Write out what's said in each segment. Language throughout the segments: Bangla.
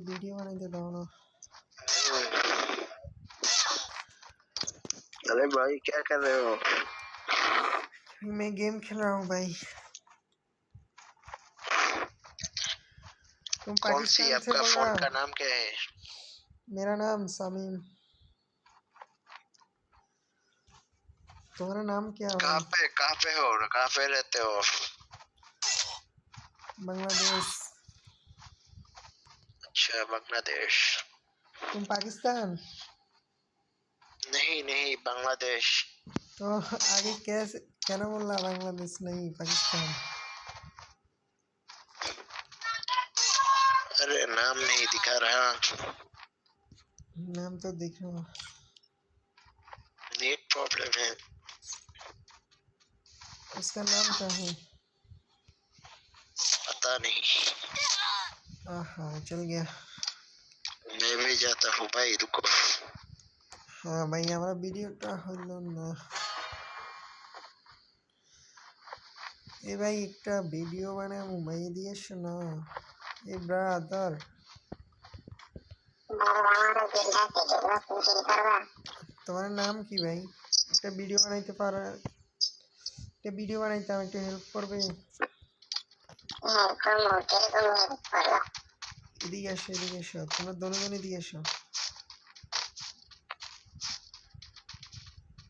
वीडियो बनाने दो ना अरे भाई क्या कर रहे हो? मैं गेम खेल रहा हूँ भाई। तुम कौन सी आपका फ़ोन का नाम क्या है? मेरा नाम समीम। तुम्हारा नाम क्या कहाँ है पे कहाँ पे हो कहाँ पे रहते हो? बांग्लादेश। अच्छा बांग्लादेश। तुम पाकिस्तान? नहीं नहीं बांग्लादेश। तो आगे कैसे क्या बोल रहा बांग्लादेश? नहीं पाकिस्तान। अरे नाम नहीं दिखा रहा। नाम तो देख। रहा नेट प्रॉब्लम है। उसका नाम क्या है? पता नहीं। हाँ चल गया मैं भी जाता हूँ भाई रुको হ্যাঁ ভাই আমার ভিডিওটা হইল না এ ভাই একটা ভিডিও বানাবো ভাই দিয়েছ না এ ব্রাদার তোমার নাম কি ভাই একটা ভিডিও বানাইতে পারো একটা ভিডিও বানাইতে আমাকে হেল্প করবে এদিকে আসো এদিকে এসো তোমরা দোনোজন এদিকে এসো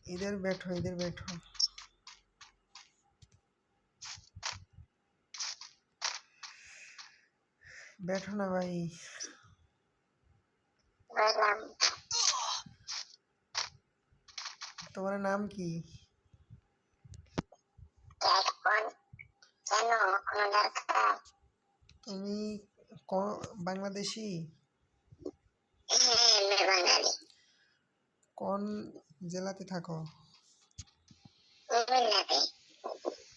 इधर बैठो इधर बैठो बैठो ना भाई তোমার নাম কি তুমি ক- বাংলাদেশি? কোন জেলাতে থাকো?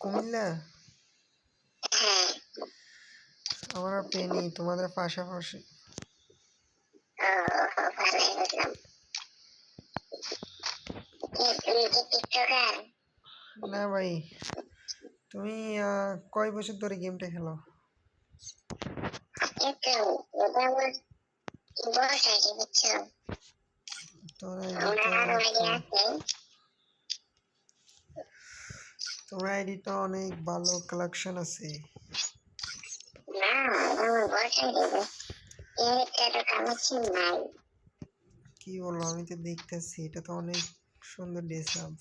কুমিল্লা? আমরা পেনি তোমাদের পাশাপাশি। না ভাই তুমি আহ, কয় বছর ধরে গেমটা খেলো? তোমার তোমার আইডিটা অনেক ভালো। কালেকশন আছে। কি বলব আমি তো দেখতেছি এটা তো অনেক সুন্দর ড্রেস আপ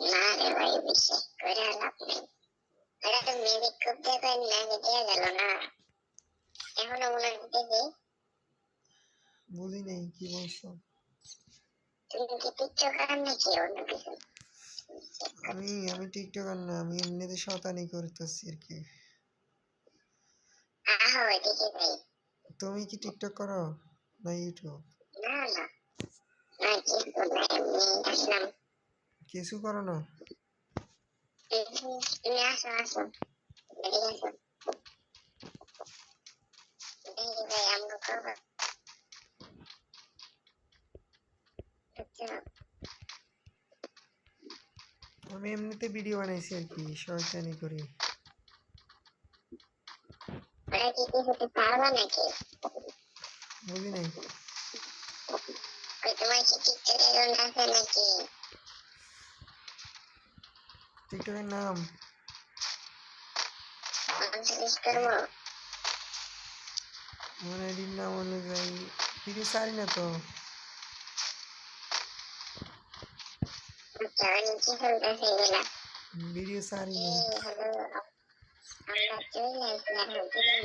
না রে ভাই বিশ্বাস করে লাভ নেই। এটা তো খুব গেল না। এখনও মনে বুঝি নেই। কি বলছো? তুমি কি টিকটকার নাকি? অন্য কিছু? আমি আমি টিকটকার না আমি এমনিতে শতানি করতেছি আর কি। তুমি কি টিকটক করো? না ইউটিউব? কিছু করো না? তুমি আসো আসো এদিকে আসো আমি এমনিতে ভিডিও বানাইছি আর কি শয়তানি করি। ওরা কি কিছুতে পারবা নাকি? বুঝি নাই। তোমার কি আছে নাকি? টিকটকের নাম আমার আইডির নাম অনুযায়ী ভিডিও সারি না তো ভিডিও সারি না